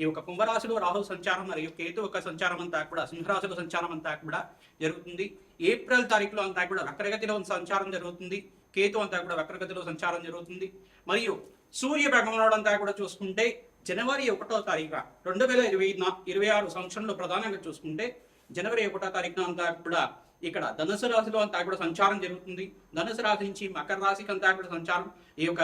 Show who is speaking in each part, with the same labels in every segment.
Speaker 1: ఈ యొక్క కుంభరాశిలో రాహు సంచారం మరియు కేతు యొక్క సంచారం అంతా కూడా సింహరాశిలో సంచారం అంతా కూడా జరుగుతుంది. ఏప్రిల్ తారీఖులో అంతా కూడా వక్రగతిలో సంచారం జరుగుతుంది. కేతు అంతా కూడా వక్రగతిలో సంచారం జరుగుతుంది. మరియు సూర్య భగవనుడు అంతా కూడా చూసుకుంటే జనవరి ఒకటో తారీఖు రెండు వేల ఇరవై ఇరవై ఆరు సంవత్సరంలో ప్రధానంగా చూసుకుంటే జనవరి ఒకటో తారీఖున అంతా కూడా ఇక్కడ ధనుసు రాశిలో అంతా కూడా సంచారం జరుగుతుంది. ధనుసు రాశి నుంచి మకర రాశికి అంతా కూడా సంచారం. ఈ యొక్క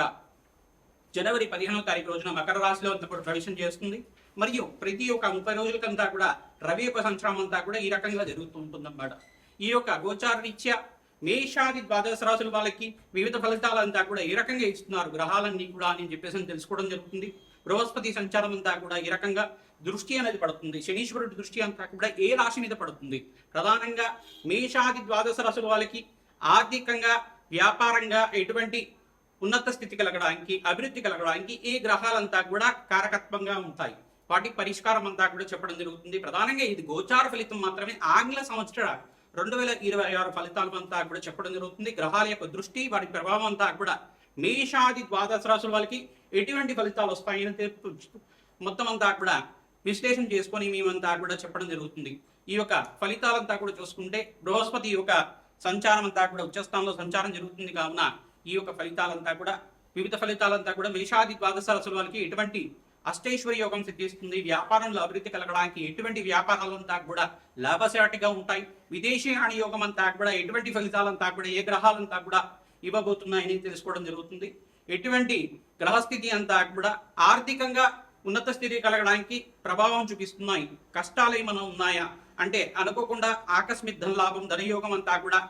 Speaker 1: జనవరి పదిహేనవ తారీఖు రోజున మకర రాశిలో అంతా కూడా ప్రవేశం చేస్తుంది. మరియు ప్రతి ఒక్క ముప్పై రోజులకంతా కూడా రవి యొక్క సంవత్సరం అంతా కూడా ఈ రకంగా జరుగుతూ ఉంటుందన్నమాట. ఈ యొక్క గోచార రీత్యా మేషాది ద్వాదశ రాశుల వాళ్ళకి వివిధ ఫలితాలంతా కూడా ఏ రకంగా ఇస్తున్నారు. గ్రహాలన్నీ కూడా అని చెప్పేసి తెలుసుకోవడం జరుగుతుంది. బృహస్పతి సంచారం అంతా కూడా ఈ రకంగా దృష్టి అనేది పడుతుంది. శనీశ్వరుడి దృష్టి అంతా కూడా ఏ రాశి మీద పడుతుంది? ప్రధానంగా మేషాది ద్వాదశ రాశుల వాళ్ళకి ఆర్థికంగా వ్యాపారంగా ఎటువంటి ఉన్నత స్థితి కలగడానికి అభివృద్ధి కలగడానికి ఈ గ్రహాలంతా కూడా కారకత్వంగా ఉంటాయి. వాటికి పరిష్కారం అంతా కూడా చెప్పడం జరుగుతుంది. ప్రధానంగా ఇది గోచార ఫలితం మాత్రమే. ఆంగ్ల సంవత్సర రెండు వేల ఇరవై ఆరు ఫలితాలు అంతా కూడా చెప్పడం జరుగుతుంది. గ్రహాల యొక్క దృష్టి వాటి ప్రభావం అంతా కూడా మేషాది ద్వాదశ రాశుల వాళ్ళకి ఎటువంటి ఫలితాలు వస్తాయని మొత్తం అంతా కూడా విశ్లేషణ చేసుకొని మేమంతా కూడా చెప్పడం జరుగుతుంది. ఈ యొక్క ఫలితాలంతా కూడా చూసుకుంటే బృహస్పతి యొక్క సంచారం అంతా కూడా ఉచ్చస్థానంలో సంచారం జరుగుతుంది. కావున ఈ యొక్క ఫలితాలంతా కూడా వివిధ ఫలితాలంతా కూడా మేషాది ద్వాదశ రాశుల వాళ్ళకి ఎటువంటి అష్టైశ్వర్య యోగం సిద్ధిస్తుంది. వ్యాపారంలో అభివృద్ధి కలగడానికి ఎటువంటి వ్యాపారాలంతా కూడా లాభసాటిగా ఉంటాయి. విదేశీయాన యోగం అంతా కూడా ఎటువంటి ఫలితాలంతా కూడా ఏ గ్రహాలంతా కూడా ఇవ్వబోతున్నాయని తెలుసుకోవడం జరుగుతుంది. ఎటువంటి గ్రహస్థితి అంతా కూడా ఆర్థికంగా ఉన్నత స్థితి కలగడానికి ప్రభావం చూపిస్తున్నాయి. కష్టాలు ఏమైనా ఉన్నాయా? అంటే అనుకోకుండా ఆకస్మిక ధన లాభం ధనయోగం అంతా కూడా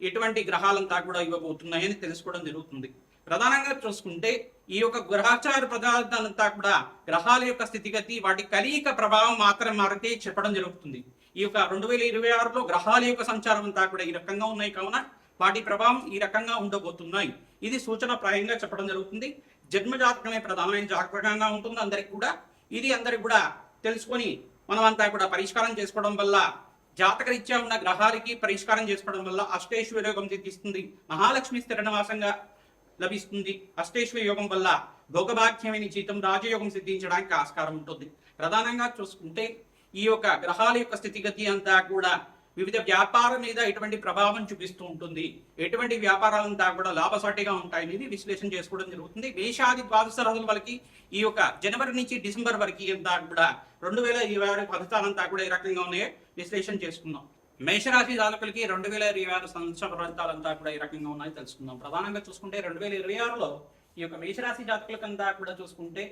Speaker 1: ఎటువంటి గ్రహాలంతా కూడా ఇవ్వబోతున్నాయని తెలుసుకోవడం జరుగుతుంది. ప్రధానంగా చూసుకుంటే ఈ యొక్క గ్రహచార పదార్థాలంతా కూడా గ్రహాల యొక్క స్థితిగతి వాటి కలయిక ప్రభావం మాత్రం మారితే చెప్పడం జరుగుతుంది. ఈ యొక్క రెండు వేల ఇరవై ఆరులో గ్రహాల యొక్క సంచారం అంతా కూడా ఈ రకంగా ఉన్నాయి కావున వాటి ప్రభావం ఈ రకంగా ఉండబోతున్నాయి. ఇది సూచన ప్రాయంగా చెప్పడం జరుగుతుంది. జన్మ జాతకమే ప్రధానమైన జాతకంగా ఉంటుంది అందరికి కూడా. ఇది అందరికి కూడా తెలుసుకొని మనం అంతా కూడా పరిష్కారం చేసుకోవడం వల్ల జాతకరీత్యా ఉన్న గ్రహాలకి పరిష్కారం చేసుకోవడం వల్ల అష్టేశ్వర యోగం మహాలక్ష్మి స్థిరనివాసంగా లభిస్తుంది. అష్టేశ్వర యోగం వల్ల భోగభాగ్యమైన జీతం రాజయోగం సిద్ధించడానికి ఆస్కారం ఉంటుంది. ప్రధానంగా చూసుకుంటే ఈ యొక్క గ్రహాల యొక్క స్థితిగతి అంతా కూడా వివిధ వ్యాపారం మీద ఎటువంటి ప్రభావం చూపిస్తూ ఉంటుంది. ఎటువంటి వ్యాపారాలంతా కూడా లాభసాటిగా ఉంటాయనేది విశ్లేషణ చేసుకోవడం జరుగుతుంది. మేషాది ద్వాదశ రాజుల వరకు ఈ యొక్క జనవరి నుంచి డిసెంబర్ వరకు అంతా కూడా రెండు వేల ఇరవై ఆరు పథకాలంతా కూడా ఈ రకంగా ఉన్నాయో విశ్లేషణ చేసుకుందాం. మేషరాశి జాతకులకి రెండు వేల ఇరవై ఆరు సంవత్సర ఫలితాలంతా కూడా ఈ రకంగా ఉన్నాయో తెలుసుకుందాం. ప్రధానంగా చూసుకుంటే రెండు వేల ఇరవై ఆరులో ఈ యొక్క మేషరాశి జాతకులకంతా కూడా చూసుకుంటే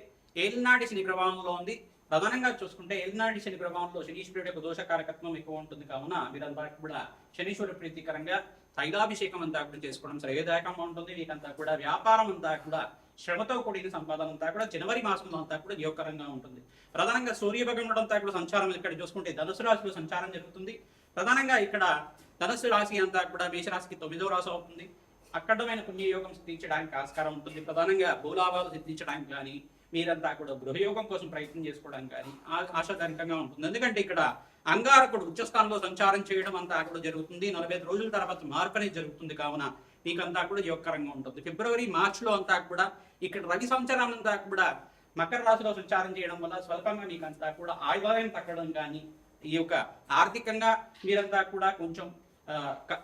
Speaker 1: ఏలినాటి శని ప్రభావంలో ఉంది. ప్రధానంగా చూసుకుంటే ఏలినాటి శని ప్రభావంలో శనీశ్వరుడు యొక్క దోషకారకత్వం ఎక్కువ ఉంటుంది. కావున మీరంతా కూడా శనీశ్వరుడు ప్రీతికరంగా తైలాభిషేకం అంతా కూడా చేసుకోవడం శ్రేయదాయకంగా ఉంటుంది. మీకంతా కూడా వ్యాపారం అంతా కూడా శ్రమతో కూడిన సంపాదన అంతా కూడా జనవరి మాసంలో అంతా కూడా యోగకరంగా ఉంటుంది. ప్రధానంగా సూర్యభగం ఉండడంతా అంతా కూడా సంచారం ఇక్కడ చూసుకుంటే ధనుసు రాశిలో సంచారం జరుగుతుంది. ప్రధానంగా ఇక్కడ ధనస్సు రాశి అంతా కూడా మేషరాశికి తొమ్మిదో రాశి అవుతుంది. అక్కడమైన పుణ్యయోగం సిద్ధించడానికి ఆస్కారం ఉంటుంది. ప్రధానంగా భూలాభాలు సిద్ధించడానికి కానీ మీరంతా కూడా గృహయోగం కోసం ప్రయత్నం చేసుకోవడానికి కానీ ఆ- ఆశాజనకంగా ఉంటుంది. ఎందుకంటే ఇక్కడ అంగారకుడు ఉచ్చస్థానంలో సంచారం చేయడం అంతా కూడా జరుగుతుంది. నలభై రోజుల తర్వాత మార్పు అనేది జరుగుతుంది. కావున మీకంతా కూడా యోగకరంగా ఉంటుంది. ఫిబ్రవరి మార్చిలో అంతా కూడా ఇక్కడ రవి సంవత్సరం అంతా కూడా మకర రాశిలో సంచారం చేయడం వల్ల స్వల్పంగా మీకంతా కూడా ఆదాయం తగ్గడం కానీ ఈ యొక్క ఆర్థికంగా మీరంతా కూడా కొంచెం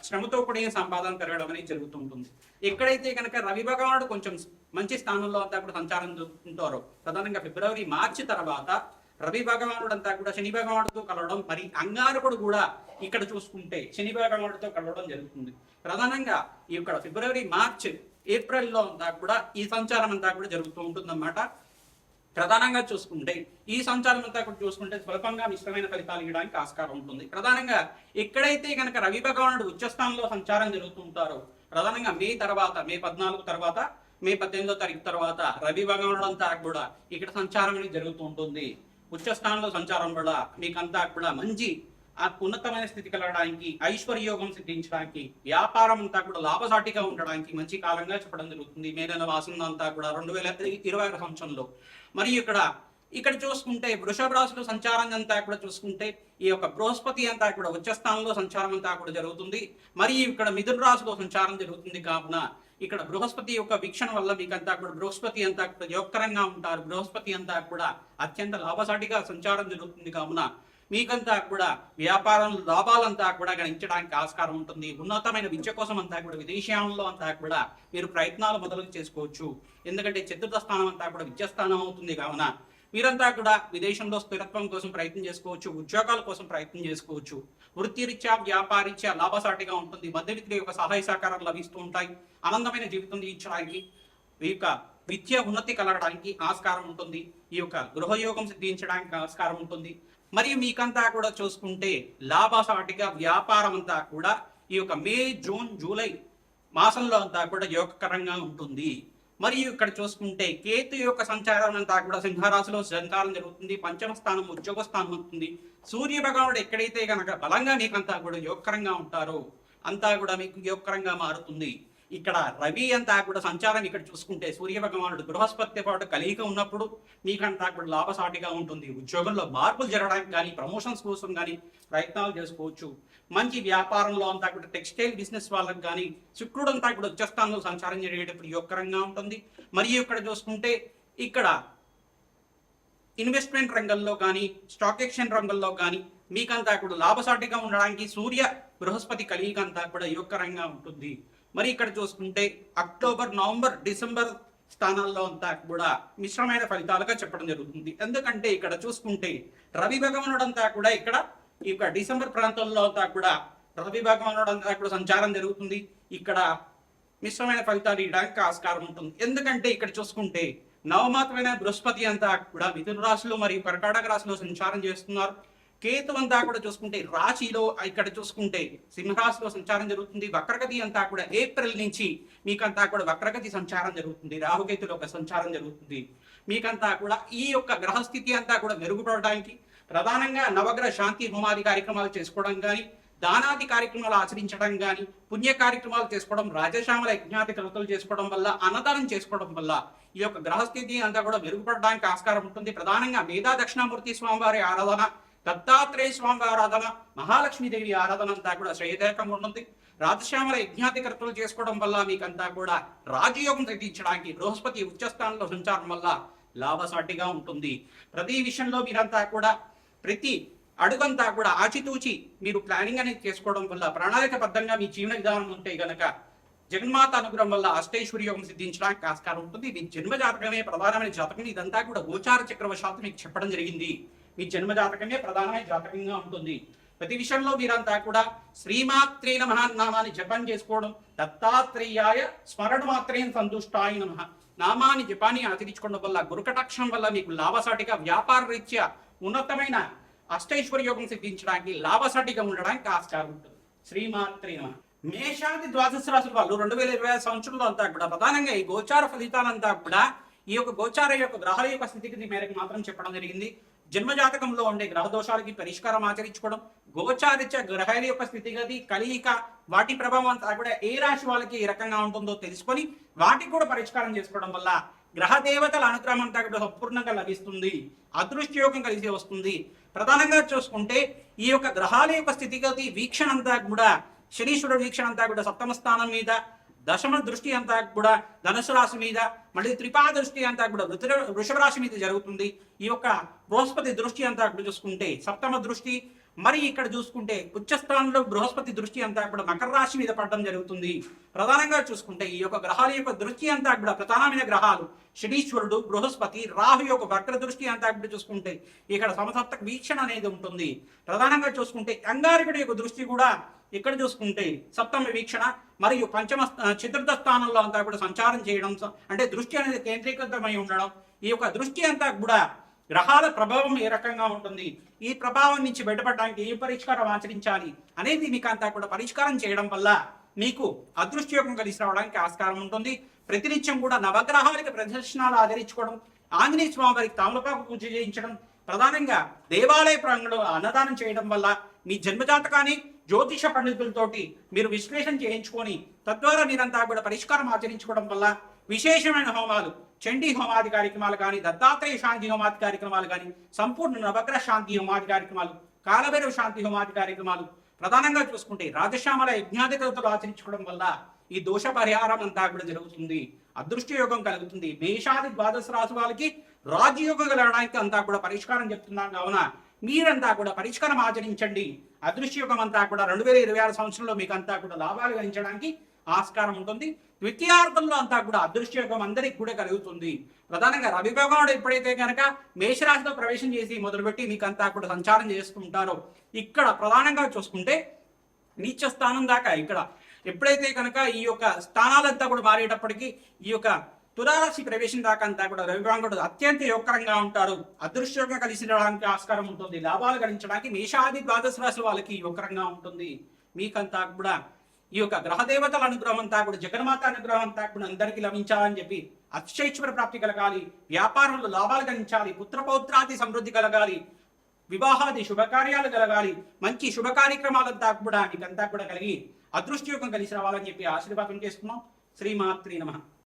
Speaker 1: శ్రమతో కూడిన సంపాదన పెరగడం అనేది జరుగుతూ ఉంటుంది ఎక్కడైతే కనుక రవి భగవానుడు కొంచెం మంచి స్థానంలో అంతా కూడా సంచారం జరుగుతుంటారో ప్రధానంగా ఫిబ్రవరి మార్చి తర్వాత రవి భగవానుడు అంతా కూడా శని భగవానుడితో కలవడం మరి అంగారకుడు కూడా ఇక్కడ చూసుకుంటే శని భగవానుడితో కలవడం జరుగుతుంది. ప్రధానంగా ఈ యొక్క ఫిబ్రవరి మార్చ్ ఏప్రిల్లో అంతా కూడా ఈ సంచారం అంతా కూడా జరుగుతూ ఉంటుందన్నమాట. ప్రధానంగా చూసుకుంటే ఈ సంవత్సరం అంతా కూడా చూసుకుంటే స్వల్పంగా మిశ్రమైన ఫలితాలు ఇవ్వడానికి ఆస్కారం ఉంటుంది. ప్రధానంగా ఎక్కడైతే కనుక రవి భగవానుడు ఉచ్చస్థానంలో సంచారం జరుగుతుంటారో ప్రధానంగా మే తర్వాత మే పద్నాలుగు తర్వాత మే పద్దెనిమిదో తారీఖు తర్వాత రవి భగవానుడు అంతా కూడా ఇక్కడ సంచారం అనేది జరుగుతూ ఉంటుంది. ఉచ్చస్థానంలో సంచారం వల్ల మీకంతా కూడా మంచి ఉన్నతమైన స్థితి కలగడానికి ఐశ్వర్యోగం సిద్ధించడానికి వ్యాపారం అంతా కూడా లాభసాటిగా ఉండడానికి మంచి కాలంగా చెప్పడం జరుగుతుంది. మే వాసన అంతా కూడా రెండు వేల ఇరవై ఆరు సంవత్సరంలో. మరియు ఇక్కడ ఇక్కడ చూసుకుంటే వృషభ రాశిలో సంచారం అంతా కూడా చూసుకుంటే ఈ యొక్క బృహస్పతి అంతా కూడా ఉచ్చ స్థానంలో సంచారం అంతా కూడా జరుగుతుంది. మరియు ఇక్కడ మిథున రాశిలో సంచారం జరుగుతుంది కావున ఇక్కడ బృహస్పతి యొక్క వీక్షణ వల్ల మీకంతా కూడా బృహస్పతి అంతా కూడా యోగకరంగా ఉంటారు. బృహస్పతి అంతా కూడా అత్యంత లాభసాటిగా సంచారం జరుగుతుంది కావున మీకంతా కూడా వ్యాపారం లాభాలంతా కూడా గణించడానికి ఆస్కారం ఉంటుంది. ఉన్నతమైన విద్య కోసం అంతా కూడా విదేశాలలో అంతా కూడా మీరు ప్రయత్నాలు మొదలు చేసుకోవచ్చు. ఎందుకంటే చతుర్థ స్థానం అంతా కూడా విద్యాస్థానం అవుతుంది కావున. మీరంతా కూడా విదేశంలో స్థిరత్వం కోసం ప్రయత్నం చేసుకోవచ్చు ఉద్యోగాల కోసం ప్రయత్నం చేసుకోవచ్చు. వృత్తిరీత్యా వ్యాపారీత్యా లాభసాటిగా ఉంటుంది. మధ్యవిక్రి యొక్క సహాయ సహకారాలు లభిస్తూ ఉంటాయి. ఆనందమైన జీవితం జీవించడానికి ఈ యొక్క విద్య ఉన్నతి కలగడానికి ఆస్కారం ఉంటుంది. ఈ యొక్క గృహయోగం సిద్ధించడానికి ఆస్కారం ఉంటుంది. మరియు మీకంతా కూడా చూసుకుంటే లాభసాటిగా వ్యాపారం అంతా కూడా ఈ యొక్క మే జూన్ జూలై మాసంలో అంతా కూడా యోగకరంగా ఉంటుంది. మరియు ఇక్కడ చూసుకుంటే కేతు యొక్క సంచారం అంతా కూడా సింహరాశిలో సంచారం జరుగుతుంది పంచమ స్థానం ఉద్యోగ స్థానం అవుతుంది సూర్య భగవానుడు ఎక్కడైతే కనుక బలంగా మీకంతా కూడా యోగకరంగా ఉంటారో అంతా కూడా మీకు యోగకరంగా మారుతుంది. ఇక్కడ రవి అంతా కూడా సంచారం ఇక్కడ చూసుకుంటే సూర్య భగవానుడు బృహస్పతి పాటు కలియిక ఉన్నప్పుడు మీకంతా కూడా లాభసాటిగా ఉంటుంది. ఉద్యోగంలో మార్పులు జరగడానికి కానీ ప్రమోషన్స్ కోసం కానీ ప్రయత్నాలు చేసుకోవచ్చు. మంచి వ్యాపారంలో అంతా కూడా టెక్స్టైల్ బిజినెస్ వాళ్ళకి కానీ శుక్రుడు అంతా కూడా ఉచ్చస్థానంలో సంచారం జరిగేటప్పుడు యోగకరంగా ఉంటుంది. మరియు ఇక్కడ చూసుకుంటే ఇక్కడ ఇన్వెస్ట్మెంట్ రంగంలో కానీ స్టాక్ ఎక్స్చేంజ్ రంగంలో కానీ మీకంతా కూడా లాభసాటిగా ఉండడానికి సూర్య బృహస్పతి కలియిక అంతా కూడా యోగకరంగా ఉంటుంది. మరి ఇక్కడ చూసుకుంటే అక్టోబర్ నవంబర్ డిసెంబర్ స్థానాల్లో అంతా కూడా మిశ్రమైన ఫలితాలుగా చెప్పడం జరుగుతుంది. ఎందుకంటే ఇక్కడ చూసుకుంటే రవి భగవనుడంతా కూడా ఇక్కడ ఈ యొక్క డిసెంబర్ ప్రాంతంలో అంతా కూడా రవి భగవనుడంతా కూడా సంచారం జరుగుతుంది. ఇక్కడ మిశ్రమైన ఫలితాలు ఇవ్వడానికి ఆస్కారం ఉంటుంది. ఎందుకంటే ఇక్కడ చూసుకుంటే నవమాతమైన బృహస్పతి అంతా కూడా మిథున రాశిలో మరియు కర్కాటక రాశిలో సంచారం చేస్తున్నారు. కేతు అంతా కూడా చూసుకుంటే రాశిలో ఇక్కడ చూసుకుంటే సింహరాశిలో సంచారం జరుగుతుంది. వక్రగతి అంతా కూడా ఏప్రిల్ నుంచి మీకంతా కూడా వక్రగతి సంచారం జరుగుతుంది. రాహుకేతుల యొక్క సంచారం జరుగుతుంది. మీకంతా కూడా ఈ యొక్క గ్రహస్థితి అంతా కూడా మెరుగుపడడానికి ప్రధానంగా నవగ్రహ శాంతి హోమాది కార్యక్రమాలు చేసుకోవడం కానీ దానాది కార్యక్రమాలు ఆచరించడం కానీ పుణ్య కార్యక్రమాలు చేసుకోవడం రాజశ్యామల యజ్ఞాతి కృతులు చేసుకోవడం వల్ల అన్నదానం చేసుకోవడం వల్ల ఈ యొక్క గ్రహస్థితి అంతా కూడా మెరుగుపడడానికి ఆస్కారం ఉంటుంది. ప్రధానంగా మేధా దక్షిణామూర్తి స్వామివారి ఆరాధన దత్తాత్రేయ స్వామి ఆరాధన మహాలక్ష్మీదేవి ఆరాధన అంతా కూడా శ్రేయదాయకంగా ఉంటుంది రాజశ్యామల యజ్ఞాధికర్తలు చేసుకోవడం వల్ల మీకంతా కూడా రాజయోగం సిద్ధించడానికి బృహస్పతి ఉచ్చస్థానంలో సంచారం వల్ల లాభసాటిగా ఉంటుంది. ప్రతి విషయంలో మీరంతా కూడా ప్రతి అడుగంతా కూడా ఆచితూచి మీరు ప్లానింగ్ అనేది చేసుకోవడం వల్ల ప్రణాళికబద్ధంగా మీ జీవన విధానం ఉంటే గనక జగన్మాత అనుగ్రహం వల్ల అష్టైశ్వర్య యోగం సిద్ధించడానికి ఆస్కారం ఉంటుంది. మీ జన్మ జాతకమే ప్రధానమైన జాతకం. ఇదంతా కూడా గోచార చక్రవశాత్తు మీకు చెప్పడం జరిగింది. మీ జన్మ జాతకమే ప్రధానమైన జాతకంగా ఉంటుంది. ప్రతి విషయంలో మీరంతా కూడా శ్రీమాత్రే నమ నామాన్ని జపం చేసుకోవడం దత్తాత్రేయాయ స్మరణ మాత్రమే సంతుష్టాయ నమ. నామాన్ని జపాన్ని ఆచరించుకోవడం వల్ల గురుకటాక్షం వల్ల మీకు లాభసాటిగా వ్యాపార రీత్యా ఉన్నతమైన అష్టైశ్వర్య యోగం సిద్ధించడానికి లాభసాటిగా ఉండడానికి ఆస్కారం ఉంటుంది. శ్రీమాత్రే నమ. మేషాది ద్వాదశ రాశుల వాళ్ళు రెండు వేల ఇరవై ఐదు సంవత్సరంలో అంతా కూడా ప్రధానంగా ఈ గోచార ఫలితాలంతా కూడా ఈ యొక్క గోచార యొక్క గ్రహాల యొక్క స్థితిగతి మేరకు మాత్రం చెప్పడం జరిగింది. జన్మజాతకంలో ఉండే గ్రహ దోషాలకి పరిష్కారం ఆచరించుకోవడం గోచారిత్య గ్రహాల యొక్క స్థితిగతి కలియిక వాటి ప్రభావం అంతా కూడా ఏ రాశి వాళ్ళకి ఏ రకంగా ఉంటుందో తెలుసుకొని వాటికి కూడా పరిష్కారం చేసుకోవడం వల్ల గ్రహ దేవతల అనుగ్రహం అంతా కూడా సంపూర్ణంగా లభిస్తుంది. అదృష్టయోగం కలిసి వస్తుంది. ప్రధానంగా చూసుకుంటే ఈ యొక్క గ్రహాల యొక్క స్థితిగతి వీక్షణ అంతా కూడా శనీశ్వరుడు వీక్షణ అంతా కూడా సప్తమ స్థానం మీద దశమ దృష్టి అంతా కూడా ధనుసు రాశి మీద మళ్ళీ త్రిపాద దృష్టి అంతా కూడా వృతి వృషభ రాశి మీద జరుగుతుంది. ఈ యొక్క బృహస్పతి దృష్టి అంతా కూడా చూసుకుంటే సప్తమ దృష్టి మరి ఇక్కడ చూసుకుంటే ఉచ్చస్థానంలో బృహస్పతి దృష్టి అంతా కూడా మకర రాశి మీద పడడం జరుగుతుంది. ప్రధానంగా చూసుకుంటే ఈ యొక్క గ్రహాల యొక్క దృష్టి అంతా కూడా ప్రధానమైన గ్రహాలు శనీశ్వరుడు బృహస్పతి రాహు యొక్క వక్ర దృష్టి అంతా కూడా చూసుకుంటే ఇక్కడ సమసప్తక వీక్షణ అనేది ఉంటుంది. ప్రధానంగా చూసుకుంటే అంగారకుడి యొక్క దృష్టి కూడా ఇక్కడ చూసుకుంటే సప్తమ వీక్షణ మరియు పంచమ చతుర్థ స్థానంలో అంతా కూడా సంచారం చేయడం స- అంటే దృష్టి అనేది కేంద్రీకృతమై ఉండడం ఈ యొక్క దృష్టి అంతా కూడా గ్రహాల ప్రభావం ఏ రకంగా ఉంటుంది? ఈ ప్రభావం నుంచి బయటపడడానికి ఏ పరిష్కారం ఆచరించాలి అనేది మీకు అంతా కూడా పరిష్కారం చేయడం వల్ల మీకు అదృష్టయోగం కలిసి రావడానికి ఆస్కారం ఉంటుంది. ప్రతినిత్యం కూడా నవగ్రహాలకి ప్రదర్శనాలు ఆదరించుకోవడం ఆంజనేయ స్వామి వారికి తామలపాకు పూజ చేయించడం ప్రధానంగా దేవాలయ ప్రాంగణంలో అన్నదానం చేయడం వల్ల మీ జన్మజాతకాన్ని జ్యోతిష పండితులతోటి మీరు విశ్లేషణ చేయించుకొని తద్వారా మీరంతా కూడా పరిష్కారం ఆచరించుకోవడం వల్ల విశేషమైన హోమాలు చండీ హోమాది కార్యక్రమాలు కానీ దత్తాత్రేయ శాంతి హోమాది కార్యక్రమాలు కానీ సంపూర్ణ నవగ్రహ శాంతి హోమాది కార్యక్రమాలు కాలభైరవ శాంతి హోమాది కార్యక్రమాలు ప్రధానంగా చూసుకుంటే రాజశ్యామల యజ్ఞాది ఆచరించుకోవడం వల్ల ఈ దోష పరిహారం అంతా కూడా జరుగుతుంది. అదృష్ట యోగం కలుగుతుంది. మేషాది ద్వాదశ రాశి వాళ్ళకి రాజయోగం కలగడానికి అంతా కూడా పరిష్కారం చెప్తున్నాం కావున మీరంతా కూడా పరిష్కారం ఆచరించండి. అదృష్ట యోగం అంతా కూడా రెండు వేల ఇరవై ఆరు సంవత్సరంలో మీకు అంతా కూడా లాభాలు గణించడానికి ఆస్కారం ఉంటుంది. ద్వితీయార్థంలో అంతా కూడా అదృష్ట యోగం అందరికి కూడా కలుగుతుంది. ప్రధానంగా రవి భగవానుడు ఎప్పుడైతే కనుక మేషరాశిలో ప్రవేశం చేసి మొదలుపెట్టి మీకు అంతా కూడా సంచారం చేసుకుంటారో ఇక్కడ ప్రధానంగా చూసుకుంటే నీచ స్థానం దాకా ఇక్కడ ఎప్పుడైతే కనుక ఈ యొక్క స్థానాలంతా కూడా మారేటప్పటికీ ఈ యొక్క తులారాశి ప్రవేశం దాకా అంతా కూడా రవిభాంగుడు అత్యంత యోగకరంగా ఉంటారు. అదృష్టంగా కలిసి ఆస్కారం ఉంటుంది. లాభాలు గడించడానికి మేషాది ద్వాదశ రాశి వాళ్ళకి యోగకరంగా ఉంటుంది. మీకంతా కూడా ఈ యొక్క గ్రహదేవతల అనుగ్రహం అంతా కూడా జగన్మాత అనుగ్రహం అంతా కూడా అందరికీ లభించాలని చెప్పి అక్షైశ్వర ప్రాప్తి కలగాలి వ్యాపారంలో లాభాలు గణించాలి పుత్రపౌత్రాది సమృద్ధి కలగాలి వివాహాది శుభకార్యాలు కలగాలి మంచి శుభ కార్యక్రమాలంతా కూడా మీకంతా కూడా కలిగి అదృష్టయోగం కలిసి రావాలని చెప్పి ఆశీర్వాదం చేసుకున్నాం. శ్రీమాత్రి నమః.